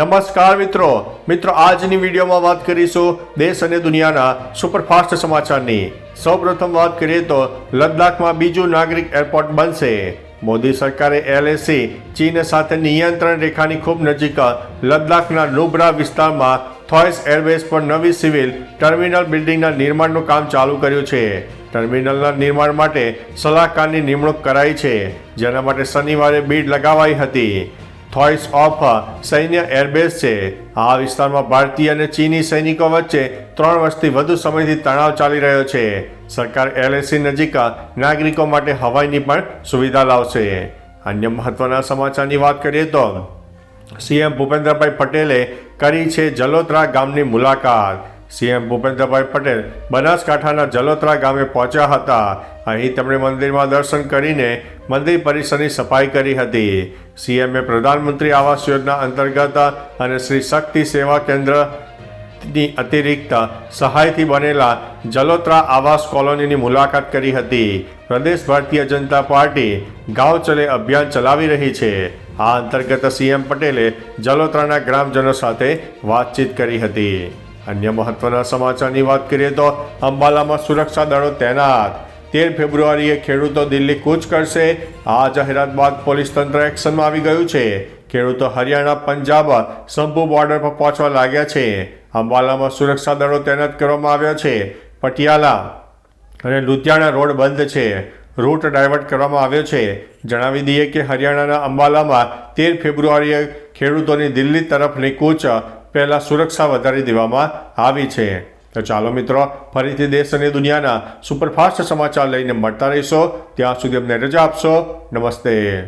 નમસ્કાર મિત્રો. મિત્રો, આજની વિડીયોમાં વાત કરીશું દેશ અને દુનિયાના સુપરફાસ્ટ સમાચારની. સૌપ્રથમ વાત કરીએ તો લદ્દાખમાં બીજું નાગરિક એરપોર્ટ બનશે. મોદી સરકારે એલએસી ચીન સાથે નિયંત્રણ રેખાની ખૂબ નજીક લદ્દાખના નુબ્રા વિસ્તારમાં થોઇસ એરબેઝ પર નવી સિવિલ ટર્મિનલ બિલ્ડિંગના નિર્માણનું કામ ચાલુ કર્યું છે. ટર્મિનલના નિર્માણ માટે સલાહકારની નિમણૂક કરાઈ છે. જેના માટે શનિવારે બીડ લગાવાઈ હતી. થોઇસ ઓફ સૈન્ય એરબેઝ છે. આ વિસ્તારમાં ભારતીય અને ચીની સૈનિકો વચ્ચે ત્રણ વર્ષથી વધુ સમયથી તણાવ ચાલી રહ્યો છે. સરકાર એલએસી નજીક નાગરિકો માટે હવાઈની પણ સુવિધા લાવશે. અન્ય મહત્વના સમાચારની વાત કરીએ તો, સીએમ ભૂપેન્દ્રભાઈ પટેલે કરી છે જલોત્રા ગામની મુલાકાત. સીએમ ભૂપેન્દ્રભાઈ પટેલ બનાસકાંઠાના જલોત્રા ગામે પહોંચ્યા હતા. અહીં તેમણે મંદિરમાં દર્શન કરીને મંદિર પરિસરની સફાઈ કરી હતી. સીએમએ પ્રધાનમંત્રી આવાસ યોજના અંતર્ગત અને શ્રી શક્તિ સેવા કેન્દ્રની અતિરિક્ત સહાયથી બનેલા જલોત્રા આવાસ કોલોનીની મુલાકાત કરી હતી. પ્રદેશ ભારતીય જનતા પાર્ટી ગાંવ ચલે અભિયાન ચલાવી રહી છે. આ અંતર્ગત સીએમ પટેલે જલોત્રાના ગ્રામજનો સાથે વાતચીત કરી હતી. અન્ય મહત્વના સમાચારની વાત કરીએ તો અંબાલામાં સુરક્ષા દળો તૈનાત. તેર ફેબ્રુઆરીએ ખેડૂતો દિલ્હી કૂચ કરશે. આ જાહેરાત બાદ પોલીસ તંત્ર એક્શનમાં આવી ગયું છે. ખેડૂતો હરિયાણા, પંજાબ, સંભુ બોર્ડર પર પહોંચવા લાગ્યા છે. અંબાલામાં સુરક્ષા દળો તૈનાત કરવામાં આવ્યા છે. પટિયાલા અને લુધિયાણા રોડ બંધ છે. રૂટ ડાયવર્ટ કરવામાં આવ્યો છે. જણાવી દઈએ કે હરિયાણાના અંબાલામાં તેર ફેબ્રુઆરીએ ખેડૂતોની દિલ્હી તરફની કૂચ પહેલાં સુરક્ષા વધારી દેવામાં આવી છે. તો ચાલો મિત્રો, ફરીથી દેશ અને દુનિયાના સુપરફાસ્ટ સમાચાર લઈને મળતા રહીશો. ત્યાં સુધી અમને રજા આપશો. નમસ્તે.